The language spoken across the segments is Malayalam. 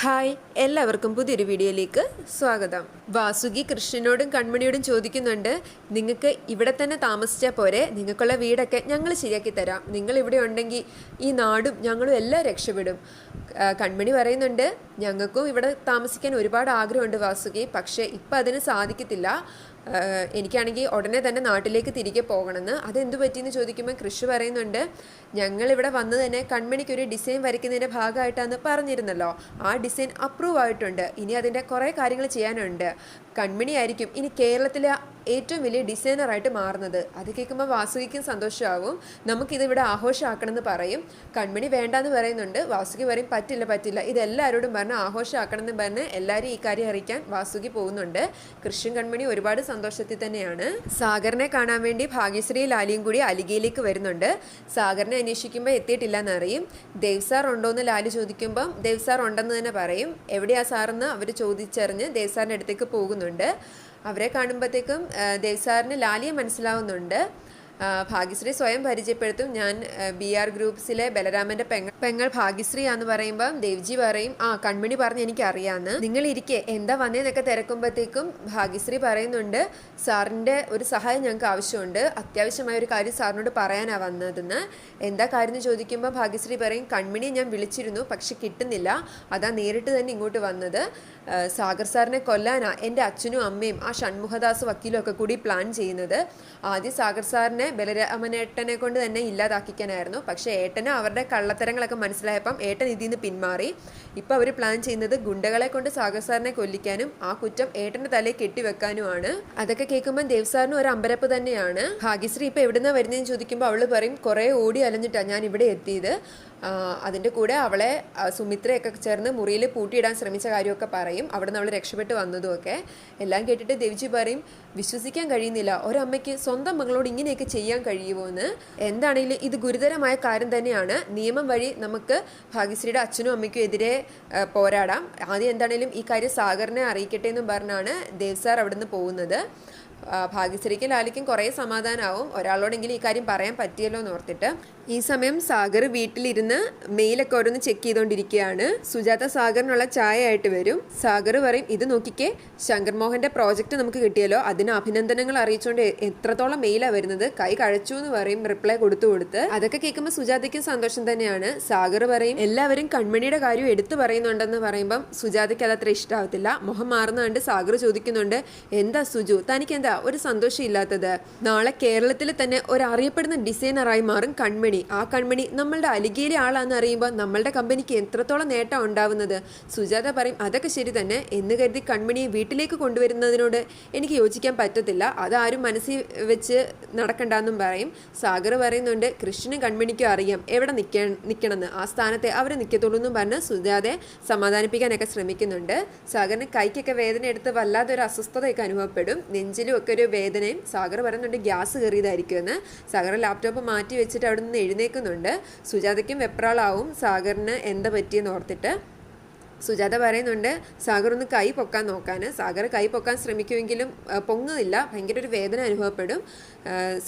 ഹായ് എല്ലാവർക്കും പുതിയൊരു വീഡിയോയിലേക്ക് സ്വാഗതം. വാസുകി കൃഷ്ണനോടും കൺമണിയോടും ചോദിക്കുന്നുണ്ട് നിങ്ങൾക്ക് ഇവിടെ തന്നെ താമസിച്ചാൽ പോരെ? നിങ്ങൾക്കുള്ള വീടൊക്കെ ഞങ്ങൾ ശരിയാക്കി തരാം. നിങ്ങൾ ഇവിടെ ഉണ്ടെങ്കിൽ ഈ നാടും ഞങ്ങളും എല്ലാം രക്ഷപ്പെടും. കൺമണി പറയുന്നുണ്ട് ഞങ്ങൾക്കും ഇവിടെ താമസിക്കാൻ ഒരുപാട് ആഗ്രഹമുണ്ട് വാസുകി. പക്ഷേ ഇപ്പം അതിന് സാധിക്കത്തില്ല. എനിക്കാണെങ്കിൽ ഉടനെ തന്നെ നാട്ടിലേക്ക് തിരികെ പോകണമെന്ന്. അതെന്തു പറ്റിയെന്ന് ചോദിക്കുമ്പോൾ കൃഷി പറയുന്നുണ്ട് ഞങ്ങളിവിടെ വന്ന് തന്നെ കൺമണിക്ക് ഒരു ഡിസൈൻ വരയ്ക്കുന്നതിന്റെ ഭാഗമായിട്ടാണ് പറഞ്ഞിരുന്നല്ലോ. ആ ഡിസൈൻ അപ്രൂവ് ആയിട്ടുണ്ട്. ഇനി അതിന്റെ കുറേ കാര്യങ്ങൾ ചെയ്യാനുണ്ട്. കൺമണി ആയിരിക്കും ഇനി കേരളത്തിലെ ഏറ്റവും വലിയ ഡിസൈനറായിട്ട് മാറുന്നത്. അത് കേൾക്കുമ്പോൾ വാസുകിക്കും സന്തോഷമാവും നമുക്കിതിവിടെ ആഘോഷമാക്കണമെന്ന് പറയും. കൺമണി വേണ്ടാന്ന് പറയുന്നുണ്ട്. വാസുകി പറയും പറ്റില്ല പറ്റില്ല. ഇതെല്ലാവരോടും പറഞ്ഞ് ആഘോഷമാക്കണമെന്ന് പറഞ്ഞ് എല്ലാവരും ഈ കാര്യം അറിയിക്കാൻ വാസുകി പോകുന്നുണ്ട്. കൃഷ്ണൻ കൺമണി ഒരുപാട് സന്തോഷത്തിൽ തന്നെയാണ്. സാഗറിനെ കാണാൻ വേണ്ടി ഭാഗ്യശ്രീ ലാലിയും കൂടി അലിഗയിലേക്ക് വരുന്നുണ്ട്. സാഗറിനെ അന്വേഷിക്കുമ്പോൾ എത്തിയിട്ടില്ല എന്നറിയും ദേവ് സാർ ഉണ്ടോയെന്ന് ലാലി ചോദിക്കുമ്പം ദേവ് സാർ ഉണ്ടെന്ന് തന്നെ പറയും. എവിടെയാ സാറെന്ന് അവർ ചോദിച്ചറിഞ്ഞ് ദേവ് സാറിന്റെ അടുത്തേക്ക് പോകുന്നുണ്ട്. അവരെ കാണുമ്പോഴത്തേക്കും ദേവ്സാറിന് ദേവ് സാറിന് ലാലിയെ മനസ്സിലാവുന്നുണ്ട്. ഭാഗ്യശ്രീ സ്വയം പരിചയപ്പെടുത്തും. ഞാൻ ബി ആർ ഗ്രൂപ്പ്സിലെ ബലരാമന്റെ പെങ്ങൾ പെങ്ങൾ ഭാഗ്യശ്രീ എന്ന് പറയുമ്പോൾ ദേവ്ജി പറയും ആ കൺമണി പറഞ്ഞ് എനിക്ക് അറിയാന്ന് നിങ്ങൾ ഇരിക്കെ എന്താ വന്നേന്നൊക്കെ തിരക്കുമ്പോഴത്തേക്കും ഭാഗ്യശ്രീ പറയുന്നുണ്ട് സാറിന്റെ ഒരു സഹായം ഞങ്ങൾക്ക് ആവശ്യമുണ്ട്. അത്യാവശ്യമായ ഒരു കാര്യം സാറിനോട് പറയാനാണ് വന്നതെന്ന്. എന്താ കാര്യം എന്ന് ചോദിക്കുമ്പോൾ ഭാഗ്യശ്രീ പറയും കൺമണിയെ ഞാൻ വിളിച്ചിരുന്നു പക്ഷെ കിട്ടുന്നില്ല. അതാ നേരിട്ട് തന്നെ ഇങ്ങോട്ട് വന്നത്. സാഗർ സാറിനെ കൊല്ലാനാ എന്റെ അച്ഛനും അമ്മയും ആ ഷൺമുഖദാസ് വക്കീലും ഒക്കെ കൂടി പ്ലാൻ ചെയ്യുന്നത്. ആദ്യം സാഗർ സാറിനെ ബലരാമനേട്ടനെ കൊണ്ട് തന്നെ ഇല്ലാതാക്കിക്കാനായിരുന്നു. പക്ഷേ ഏട്ടന് അവരുടെ കള്ളത്തരങ്ങളൊക്കെ മനസ്സിലായപ്പം ഏട്ടൻ ഇതിൽ നിന്ന് പിന്മാറി. ഇപ്പം അവർ പ്ലാൻ ചെയ്യുന്നത് ഗുണ്ടകളെ കൊണ്ട് സാഗർ സാറിനെ കൊല്ലിക്കാനും ആ കുറ്റം ഏട്ടന്റെ തലയിൽ കെട്ടിവെക്കാനുമാണ്. അതൊക്കെ കേൾക്കുമ്പോൾ ദേവ് സാറിന് ഒരു അമ്പരപ്പ് തന്നെയാണ്. ഭാഗ്യശ്രീ ഇപ്പം നിന്ന് വരുന്നതെന്ന് ചോദിക്കുമ്പോൾ അവൾ പറയും കുറേ ഓടി അലഞ്ഞിട്ടാണ് ഞാൻ ഇവിടെ എത്തിയത്. അതിന്റെ കൂടെ അവളെ സുമിത്രയൊക്കെ ചേർന്ന് മുറിയിൽ പൂട്ടിയിടാൻ ശ്രമിച്ച കാര്യമൊക്കെ പറയും. അവിടെ നിന്ന് അവൾ രക്ഷപ്പെട്ട് വന്നതുമൊക്കെ. എല്ലാം കേട്ടിട്ട് ദേവിജി പറയും വിശ്വസിക്കാൻ കഴിയുന്നില്ല. ഒരമ്മയ്ക്ക് സ്വന്തം മകളോട് ഇങ്ങനെയൊക്കെ ചെയ്യാൻ കഴിയുമോ എന്ന്? എന്താണെങ്കിലും ഇത് ഗുരുതരമായ കാര്യം തന്നെയാണ്. നിയമം വഴി നമുക്ക് ഭാഗ്യശ്രീയുടെ അച്ഛനും അമ്മയ്ക്കും എതിരെ പോരാടാം. ആദ്യം എന്താണെങ്കിലും ഈ കാര്യം സാഗറിനെ അറിയിക്കട്ടെ എന്നും പറഞ്ഞാണ് ദേവ് സാർ അവിടുന്ന് പോകുന്നത്. ഭാഗ്യശ്രീക്കും ലാലിക്കും കുറേ സമാധാനമാവും ഒരാളോടെങ്കിലും ഈ കാര്യം പറയാൻ പറ്റിയല്ലോ എന്ന് ഓർത്തിട്ട്. ഈ സമയം സാഗർ വീട്ടിലിരുന്ന് മെയിലൊക്കെ ഓരോന്ന് ചെക്ക് ചെയ്തുകൊണ്ടിരിക്കുകയാണ് സുജാത സാഗറിനുള്ള ചായ ആയിട്ട് വരും. സാഗർ പറയും ഇത് നോക്കിക്കേ ശങ്കർ മോഹന്റെ പ്രോജക്റ്റ് നമുക്ക് കിട്ടിയല്ലോ. അതിന് അഭിനന്ദനങ്ങൾ അറിയിച്ചുകൊണ്ട് എത്രത്തോളം മെയിലാണ് വരുന്നത്. കൈ കഴിച്ചു എന്ന് പറയും റിപ്ലൈ കൊടുത്തു കൊടുത്ത്. അതൊക്കെ കേൾക്കുമ്പോൾ സുജാതയ്ക്കും സന്തോഷം തന്നെയാണ്. സാഗർ പറയും എല്ലാവരും കൺമണിയുടെ കാര്യം എടുത്തു പറയുന്നുണ്ടെന്ന് പറയുമ്പം സുജാതയ്ക്ക് അതത്ര ഇഷ്ടമാവത്തില്ല മുഖം മാറുന്ന സാഗർ ചോദിക്കുന്നുണ്ട് എന്താ സുജു? തനിക്ക് എന്താ ഒരു സന്തോഷം ഇല്ലാത്തത് നാളെ കേരളത്തിൽ തന്നെ ഒരു അറിയപ്പെടുന്ന ഡിസൈനറായി മാറും കൺമണി. ആ കൺമണി നമ്മളുടെ അലിഗയിലെ ആളാണെന്ന് അറിയുമ്പോൾ നമ്മളുടെ കമ്പനിക്ക് എത്രത്തോളം നേട്ടം ഉണ്ടാവുന്നത്? സുജാത പറയും അതൊക്കെ ശരി തന്നെ. എന്ന് കരുതി കൺമണിയെ വീട്ടിലേക്ക് കൊണ്ടുവരുന്നതിനോട് എനിക്ക് യോജിക്കാൻ പറ്റത്തില്ല. അതാരും മനസ്സിൽ വെച്ച് നടക്കണ്ടെന്നും പറയും. സാഗർ പറയുന്നുണ്ട് കൃഷ്ണനും കൺമണിക്കും അറിയാം. എവിടെ നിൽക്കാൻ നിൽക്കണമെന്ന് ആ സ്ഥാനത്തെ അവർ നിൽക്കത്തുള്ളൂ എന്നും പറഞ്ഞ് സുജാതയെ സമാധാനിപ്പിക്കാനൊക്കെ ശ്രമിക്കുന്നുണ്ട്. സാഗറിന് കൈക്കൊക്കെ വേദന എടുത്ത് വല്ലാതെ ഒരു അസ്വസ്ഥതയൊക്കെ അനുഭവപ്പെടും. നെഞ്ചിലും ഒരു വേദനയും സാഗർ പറയുന്നുണ്ട് ഗ്യാസ് കയറിയതായിരിക്കുമെന്ന്. സാഗർ ലാപ്ടോപ്പ് മാറ്റി വെച്ചിട്ട് അവിടെ നിന്ന് എഴുന്നേക്കുന്നുണ്ട്. സുജാതയ്ക്കും വെപ്രാളാവും. സാഗറിന് എന്താ പറ്റിയെന്ന് ഓർത്തിട്ട്. സുജാത പറയുന്നുണ്ട് സാഗർ ഒന്ന് കൈ പൊക്കാൻ നോക്കാൻ സാഗർ കൈ പൊക്കാൻ ശ്രമിക്കുമെങ്കിലും പൊങ്ങുന്നില്ല. ഭയങ്കര ഒരു വേദന അനുഭവപ്പെടും.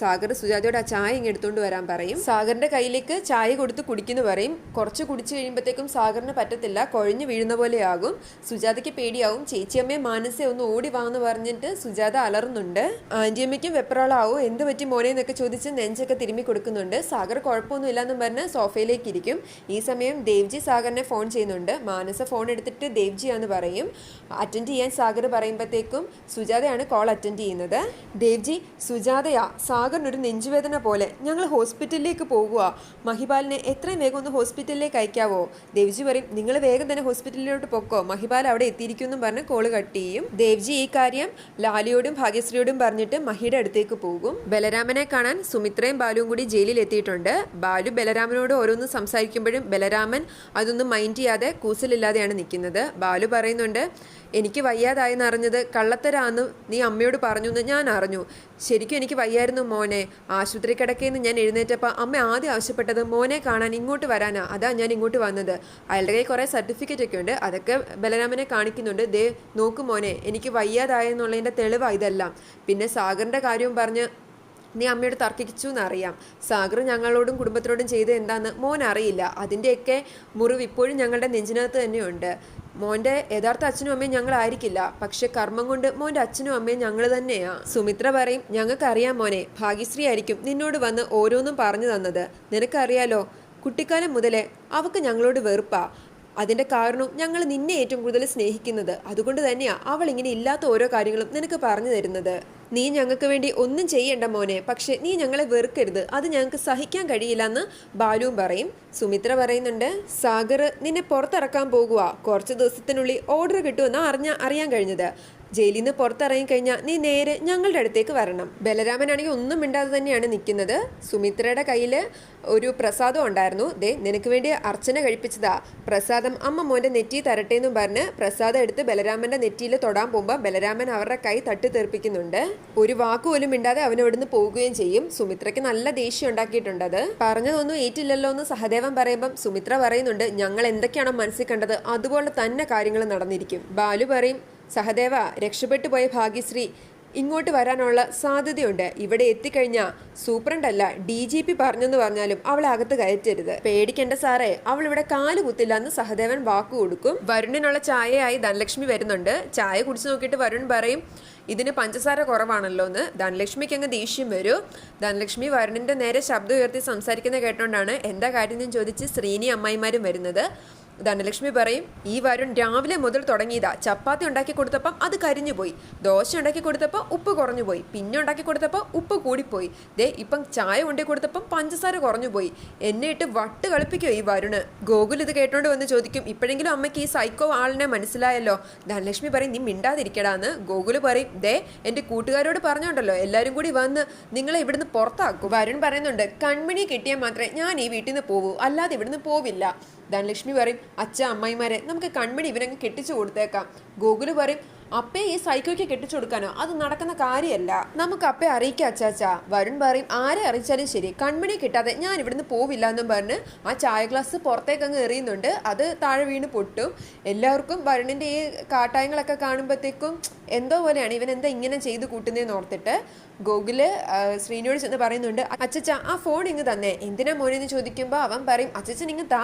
സാഗർ സുജാതയോട് ആ ചായ ഇങ്ങ് എടുത്തുകൊണ്ട് വരാൻ പറയും. സാഗറിന്റെ കയ്യിലേക്ക് ചായ കൊടുത്ത് കുടിക്കുന്നു പറയും. കുറച്ച് കുടിച്ചു കഴിയുമ്പോഴത്തേക്കും സാഗറിന് പറ്റത്തില്ല. കുഴഞ്ഞു വീഴുന്ന പോലെയാകും. സുജാതയ്ക്ക് പേടിയാവും. ചേച്ചിയമ്മയെ മാനസെ ഒന്ന് ഓടി വാന്ന് പറഞ്ഞിട്ട് സുജാത അലറുന്നുണ്ട്. ആന്റിയമ്മയ്ക്കും വെപ്രാളാവോ എന്ത് പറ്റി മോനെ? എന്നൊക്കെ ചോദിച്ച് നെഞ്ചൊക്കെ തിരുമ്മി കൊടുക്കുന്നുണ്ട്. സാഗർ കുഴപ്പമൊന്നുമില്ല എന്നും പറഞ്ഞ് സോഫയിലേക്ക് ഇരിക്കും. ഈ സമയം ദേവ്ജി സാഗറിനെ ഫോൺ ചെയ്യുന്നുണ്ട്. മാനസ ഫോൺ എടുത്തിട്ട് ദേവ്ജി ആന്ന് പറയും. അറ്റൻഡ് ചെയ്യാൻ സാഗർ പറയുമ്പോഴത്തേക്കും സുജാതയാണ് കോൾ അറ്റൻഡ് ചെയ്യുന്നത്. ദേവ്ജി സുജാതയാ സാഗറിനൊരു നെഞ്ചുവേദന പോലെ. ഞങ്ങൾ ഹോസ്പിറ്റലിലേക്ക് പോകുക മഹിബാലിനെ എത്രയും വേഗം ഒന്ന് ഹോസ്പിറ്റലിലേക്ക് അയക്കാവോ? ദേവ്ജി പറയും നിങ്ങൾ വേഗം തന്നെ ഹോസ്പിറ്റലിലോട്ട് പൊക്കോ. മഹിബാൽ അവിടെ എത്തിയിരിക്കുമെന്നും പറഞ്ഞ് കോൾ കട്ട് ചെയ്യും. ദേവ്ജി ഈ കാര്യം ലാലിയോടും ഭാഗ്യശ്രീയോടും പറഞ്ഞിട്ട് മഹിയുടെ അടുത്തേക്ക് പോകും. ബലരാമനെ കാണാൻ സുമിത്രയും ബാലുവും കൂടി ജയിലിൽ എത്തിയിട്ടുണ്ട്. ബാലു ബലരാമനോട് ഓരോന്ന് സംസാരിക്കുമ്പോഴും ബലരാമൻ അതൊന്നും മൈൻഡ് ചെയ്യാതെ കൂസലില്ലാതെയാണ് നിൽക്കുന്നത്. ബാലു പറയുന്നുണ്ട് എനിക്ക് വയ്യാതായെന്ന് അറിഞ്ഞത് കള്ളത്തരാന്ന് നീ അമ്മയോട് പറഞ്ഞു എന്ന് ഞാൻ അറിഞ്ഞു. ശരിക്കും എനിക്ക് വയ്യായിരുന്നു മോനെ. ആശുപത്രി കിടക്കയെന്ന് ഞാൻ എഴുന്നേറ്റപ്പോൾ അമ്മ ആദ്യം ആവശ്യപ്പെട്ടത് മോനെ കാണാൻ ഇങ്ങോട്ട് വരാനാ. അതാ ഞാൻ ഇങ്ങോട്ട് വന്നത്. അയാളുടെ കയ്യിൽ കുറേ സർട്ടിഫിക്കറ്റ് ഒക്കെ ഉണ്ട്. അതൊക്കെ ബലരാമനെ കാണിക്കുന്നുണ്ട്. ദേ നോക്കു മോനെ എനിക്ക് വയ്യാതായെന്നുള്ളതിന്റെ തെളിവാണ് ഇതെല്ലാം. പിന്നെ സാഗറിന്റെ കാര്യവും പറഞ്ഞ് നീ അമ്മയോട് തർക്കിച്ചു എന്നറിയാം സാഗർ ഞങ്ങളോടും കുടുംബത്തിനോടും ചെയ്ത് എന്താന്ന് മോൻ അറിയില്ല. അതിന്റെയൊക്കെ മുറിവ് ഇപ്പോഴും ഞങ്ങളുടെ നെഞ്ചിനകത്ത് തന്നെയുണ്ട്. മോന്റെ യഥാർത്ഥ അച്ഛനും അമ്മയും ഞങ്ങളായിരിക്കില്ല. പക്ഷെ കർമ്മം കൊണ്ട് മോന്റെ അച്ഛനും അമ്മയും ഞങ്ങൾ തന്നെയാ. സുമിത്ര പറയും ഞങ്ങൾക്കറിയാം മോനെ ഭാഗ്യശ്രീ ആയിരിക്കും നിന്നോട് വന്ന് ഓരോന്നും പറഞ്ഞു തന്നത്. നിനക്കറിയാലോ കുട്ടിക്കാലം മുതലേ അവക്ക് ഞങ്ങളോട് വെറുപ്പാ. അതിന്റെ കാരണം ഞങ്ങൾ നിന്നെ ഏറ്റവും കൂടുതൽ സ്നേഹിക്കുന്നത്. അതുകൊണ്ട് തന്നെയാ അവൾ ഇങ്ങനെ ഇല്ലാത്ത ഓരോ കാര്യങ്ങളും നിനക്ക് പറഞ്ഞു തരുന്നത്. നീ ഞങ്ങൾക്ക് വേണ്ടി ഒന്നും ചെയ്യേണ്ട മോനെ പക്ഷെ നീ ഞങ്ങളെ വെറുക്കരുത്. അത് ഞങ്ങൾക്ക് സഹിക്കാൻ കഴിയില്ല എന്ന് ബാലുവും പറയും. സുമിത്ര പറയുന്നുണ്ട് സാഗർ നിന്നെ പുറത്തിറക്കാൻ പോകുക കുറച്ച് ദിവസത്തിനുള്ളിൽ ഓർഡർ കിട്ടുമെന്ന് അറിഞ്ഞ അറിയാൻ കഴിഞ്ഞത്. ജയിലിൽ നിന്ന് പുറത്തിറങ്ങി കഴിഞ്ഞാൽ നീ നേരെ ഞങ്ങളുടെ അടുത്തേക്ക് വരണം. ബലരാമൻ ആണെങ്കിൽ ഒന്നും മിണ്ടാതെ തന്നെയാണ് നിൽക്കുന്നത്. സുമിത്രയുടെ കയ്യിൽ ഒരു പ്രസാദം ഉണ്ടായിരുന്നു. ദേ നിനക്ക് വേണ്ടി അർച്ചന കഴിപ്പിച്ചതാ. പ്രസാദം അമ്മ മോന്റെ നെറ്റി തരട്ടെ എന്നും പറഞ്ഞ് പ്രസാദം എടുത്ത് ബലരാമന്റെ നെറ്റിയിൽ തൊടാൻ പോകുമ്പോൾ ബലരാമൻ അവരുടെ കൈ തട്ടി തെറിപ്പിക്കുന്നുണ്ട് ഒരു വാക്കുപോലും മിണ്ടാതെ അവൻ അവിടുന്ന് പോവുകയും ചെയ്യും. സുമിത്രയ്ക്ക് നല്ല ദേഷ്യം ഉണ്ടാക്കിയിട്ടുണ്ടത് പറഞ്ഞതൊന്നും ഏറ്റില്ലല്ലോ എന്ന് സഹദേവൻ പറയുമ്പം സുമിത്ര പറയുന്നുണ്ട് ഞങ്ങൾ എന്തൊക്കെയാണോ മനസ്സിൽ കണ്ടത് അതുപോലെ തന്നെ കാര്യങ്ങൾ നടന്നിരിക്കും. ബാലു പറയും സഹദേവ രക്ഷപ്പെട്ടു പോയ ഭാഗ്യശ്രീ ഇങ്ങോട്ട് വരാനുള്ള സാധ്യതയുണ്ട്. ഇവിടെ എത്തിക്കഴിഞ്ഞാൽ സൂപ്രണ്ടല്ല ഡി ജി പി പറഞ്ഞെന്ന് പറഞ്ഞാലും അവളെ അകത്ത് കയറ്റരുത്. പേടിക്കേണ്ട സാറേ അവൾ ഇവിടെ കാൽ കുത്തില്ല എന്ന് സഹദേവൻ വാക്കു കൊടുക്കും. വരുണിനുള്ള ചായയായി ധനലക്ഷ്മി വരുന്നുണ്ട്. ചായ കുടിച്ചു നോക്കിയിട്ട് വരുൺ പറയും ഇതിന് പഞ്ചസാര കുറവാണല്ലോ എന്ന്. ധനലക്ഷ്മിക്ക് അങ്ങ് ദേഷ്യം വരൂ. ധനലക്ഷ്മി വരുണിന്റെ നേരെ ശബ്ദം ഉയർത്തി സംസാരിക്കുന്ന കേട്ടോണ്ടാണ് എന്താ കാര്യം ചോദിച്ച് ശ്രീനി അമ്മായിമാരും വരുന്നത്. ധനലക്ഷ്മി പറയും. ഈ വരുൺ രാവിലെ മുതൽ തുടങ്ങിയതാ. ചപ്പാത്തി ഉണ്ടാക്കി കൊടുത്തപ്പം അത് കരിഞ്ഞു പോയി ദോശ ഉണ്ടാക്കി കൊടുത്തപ്പോൾ ഉപ്പ് കുറഞ്ഞു പോയി പിന്നെ ഉണ്ടാക്കി കൊടുത്തപ്പോൾ ഉപ്പ് കൂടിപ്പോയി. ദേ ഇപ്പം ചായ കൊണ്ടേ കൊടുത്തപ്പം പഞ്ചസാര കുറഞ്ഞു പോയി എന്നെ ഇട്ട് വട്ട് കളിപ്പിക്കോ ഈ വരുണ്? ഗോകുൽ ഇത് കേട്ടോണ്ട് വന്ന് ചോദിക്കും. ഇപ്പോഴെങ്കിലും അമ്മയ്ക്ക് ഈ സൈക്കോ ആളിനെ മനസ്സിലായല്ലോ? ധനലക്ഷ്മി പറയും നീ മിണ്ടാതിരിക്കടാന്ന്. ഗോകുൽ പറയും ദേ എന്റെ കൂട്ടുകാരോട് പറഞ്ഞോണ്ടല്ലോ. എല്ലാവരും കൂടി വന്ന് നിങ്ങളെ ഇവിടുന്ന് പുറത്താക്കും. വരുൺ പറയുന്നുണ്ട് കൺമണി കിട്ടിയാൽ മാത്രമേ ഞാൻ ഈ വീട്ടിൽ നിന്ന് പോവൂ. അല്ലാതെ ഇവിടുന്ന് പോവില്ല. ധനലക്ഷ്മി പറയും അച്ഛ അമ്മായിമാരെ നമുക്ക് കൺമണി ഇവരങ്ങ് കെട്ടിച്ചു കൊടുത്തേക്കാം. ഗോകുൽ പറയും അപ്പേ ഈ സൈക്കോയ്ക്ക് കെട്ടിച്ചു കൊടുക്കാനോ? അത് നടക്കുന്ന കാര്യമല്ല. നമുക്ക് അപ്പേ അറിയിക്കാം അച്ചാച്ച. വരുൺ പറയും ആരെ അറിയിച്ചാലും ശരി. കൺമണി കിട്ടാതെ ഞാൻ ഇവിടുന്ന് പോവില്ല എന്നും പറഞ്ഞ് ആ ചായ ഗ്ലാസ് പുറത്തേക്ക് അങ്ങ് എറിയുന്നുണ്ട്. അത് താഴെ വീണ് പൊട്ടും. എല്ലാവർക്കും വരുണിന്റെ ഈ കാട്ടായങ്ങളൊക്കെ കാണുമ്പോഴത്തേക്കും എന്തോ പോലെയാണ്. ഇവൻ എന്താ ഇങ്ങനെ ചെയ്ത് കൂട്ടുന്നതെന്ന് ഓർത്തിട്ട് ഗോകുൽ ശ്രീനിയോട് ചെന്ന് പറയുന്നുണ്ട് അച്ചച്ച ആ ഫോൺ ഇങ്ങ് തന്നെ. എന്തിനാ മോനെന്ന് ചോദിക്കുമ്പോൾ അവൻ പറയും അച്ചച്ചൻ ഇങ്ങ് താ.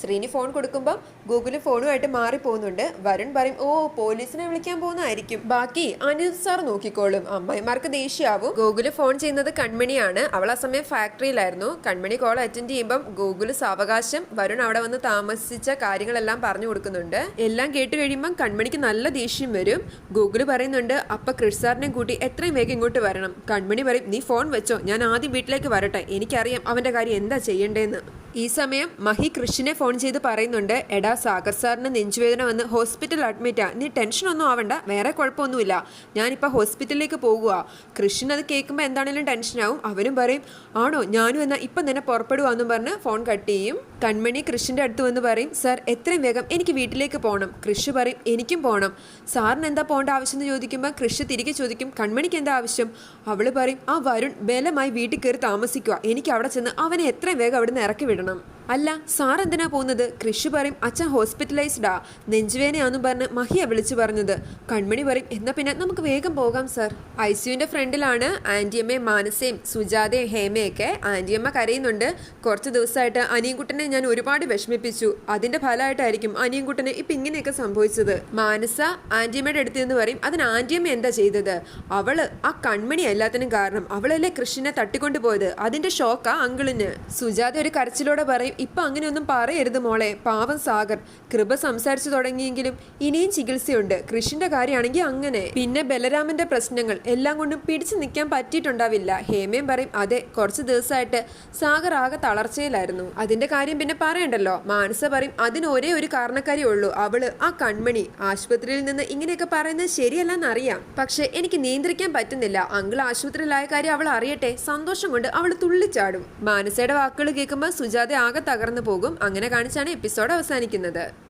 ശ്രീനി ഫോൺ കൊടുക്കുമ്പോൾ ഗൂഗിൾ ഫോണുമായിട്ട് മാറി പോകുന്നുണ്ട് വരുൺ പറയും ഓ പോലീസിനെ വിളിക്കാൻ പോകുന്നതായിരിക്കും. ബാക്കി അനിൽ സാർ നോക്കിക്കോളും. അമ്മായിമാർക്ക് ദേഷ്യമാവും ഗൂഗിൾ ഫോൺ ചെയ്യുന്നത് കൺമണിയാണ്. അവൾ ആ സമയം ഫാക്ടറിയിലായിരുന്നു. കൺമണി കോൾ അറ്റൻഡ് ചെയ്യുമ്പം ഗൂഗിൾ സാവകാശം വരുൺ അവിടെ വന്ന് താമസിച്ച കാര്യങ്ങളെല്ലാം പറഞ്ഞു കൊടുക്കുന്നുണ്ട്. എല്ലാം കേട്ട് കഴിയുമ്പം കൺമണിക്ക് നല്ല ദേഷ്യം വരും. ഗൂഗിൾ പറയുന്നുണ്ട് അപ്പ കൃഷ് സാറിനെ കൂട്ടി എത്രയും വേഗം ഇങ്ങോട്ട് വരണം. കൺമണി പറയും നീ ഫോൺ വെച്ചോ ഞാൻ ആദ്യം വീട്ടിലേക്ക് വരട്ടെ. എനിക്കറിയാം അവന്റെ കാര്യം എന്താ ചെയ്യേണ്ടതെന്ന് ഈ സമയം മഹി കൃഷിനെ ഫോൺ ചെയ്ത് പറയുന്നുണ്ട് എടാ സാഗർ സാറിന് നെഞ്ചുവേദന വന്ന് ഹോസ്പിറ്റൽ അഡ്മിറ്റാ നീ ടെൻഷൻ ഒന്നും ആവണ്ട വേറെ കുഴപ്പമൊന്നുമില്ല. ഞാനിപ്പോൾ ഹോസ്പിറ്റലിലേക്ക് പോകുക കൃഷിൻ അത് കേൾക്കുമ്പോൾ എന്താണെങ്കിലും ടെൻഷനാവും അവനും പറയും ആണോ ഞാനും എന്നാൽ ഇപ്പം തന്നെ പുറപ്പെടുവാന്നും പറഞ്ഞ് ഫോൺ കട്ട് ചെയ്യും. കൺമണി കൃഷിന്റെ അടുത്ത് വന്ന് പറയും സാർ എത്രയും വേഗം എനിക്ക് വീട്ടിലേക്ക് പോകണം കൃഷി പറയും എനിക്കും പോകണം സാറിന് എന്താ പോകേണ്ട ആവശ്യം? എന്ന് ചോദിക്കുമ്പോൾ കൃഷി തിരികെ ചോദിക്കും കൺമണിക്ക് എന്താ ആവശ്യം? അവൾ പറയും ആ വരുൺ ബലമായി വീട്ടിൽ കയറി താമസിക്കുക എനിക്ക് അവിടെ ചെന്ന് അവനെ എത്രയും വേഗം അവിടുന്ന് ഇറക്കി വിടണം. അല്ല സാർ എന്തിനാ പോകുന്നത്? കൃഷി പറയും അച്ഛൻ ഹോസ്പിറ്റലൈസ്ഡാ നെഞ്ചുവേനയാന്നും പറഞ്ഞ് മഹിയ വിളിച്ചു പറഞ്ഞത്. കൺമണി പറയും എന്നാ പിന്നെ നമുക്ക് വേഗം പോകാം സാർ. ഐ സിയുവിന്റെ ഫ്രണ്ടിലാണ് ആന്റിയമ്മയും മാനസയും സുജാതയും ഹേമയൊക്കെ. ആന്റിയമ്മ കരയുന്നുണ്ട്. കുറച്ച് ദിവസമായിട്ട് അനിയൻകുട്ടനെ ഞാൻ ഒരുപാട് വിഷമിപ്പിച്ചു. അതിന്റെ ഫലമായിട്ടായിരിക്കും അനിയൻകുട്ടന് ഇപ്പൊ ഇങ്ങനെയൊക്കെ സംഭവിച്ചത്. മാനസ ആന്റിയമ്മയുടെ അടുത്ത് നിന്ന് പറയും അതിന് ആന്റിയമ്മ എന്താ ചെയ്തത്? അവൾ ആ കൺമണി എല്ലാത്തിനും കാരണം. അവളല്ലേ കൃഷ്ണനെ തട്ടിക്കൊണ്ടുപോയത്. അതിന്റെ ഷോക്കാ അങ്കിളിന്. സുജാത ഒരു കരച്ചിലോടെ പറയും ഇപ്പൊ അങ്ങനെയൊന്നും പറയരുത് മോളെ. പാവം സാഗർ. കൃപ സംസാരിച്ചു തുടങ്ങിയെങ്കിലും ഇനിയും ചികിത്സയുണ്ട്. കൃഷിന്റെ കാര്യമാണെങ്കിൽ അങ്ങനെ. പിന്നെ ബലരാമന്റെ പ്രശ്നങ്ങൾ എല്ലാം കൊണ്ടും പിടിച്ചു നിൽക്കാൻ പറ്റിയിട്ടുണ്ടാവില്ല. ഹേമയും പറയും അതെ കുറച്ച് ദിവസമായിട്ട് സാഗർ ആകെ തളർച്ചയിലായിരുന്നു. അതിന്റെ കാര്യം പിന്നെ പറയണ്ടല്ലോ. മാനസ പറയും അതിന് ഒരേ ഒരു കാരണക്കാരി ഉള്ളൂ. അവൾ ആ കൺമണി. ആശുപത്രിയിൽ നിന്ന് ഇങ്ങനെയൊക്കെ പറയുന്നത് ശരിയല്ലെന്നറിയാം പക്ഷെ എനിക്ക് നിയന്ത്രിക്കാൻ പറ്റുന്നില്ല. അങ്കിൾ ആശുപത്രിയിലായ കാര്യം അവൾ അറിയട്ടെ. സന്തോഷം കൊണ്ട് അവൾ തുള്ളിച്ചാടും. മാനസയുടെ വാക്കുകൾ കേൾക്കുമ്പോൾ സുജാത ആകെ തകർന്നു പോകും. അങ്ങനെ കാണിച്ചാണ് എപ്പിസോഡ് അവസാനിക്കുന്നത്.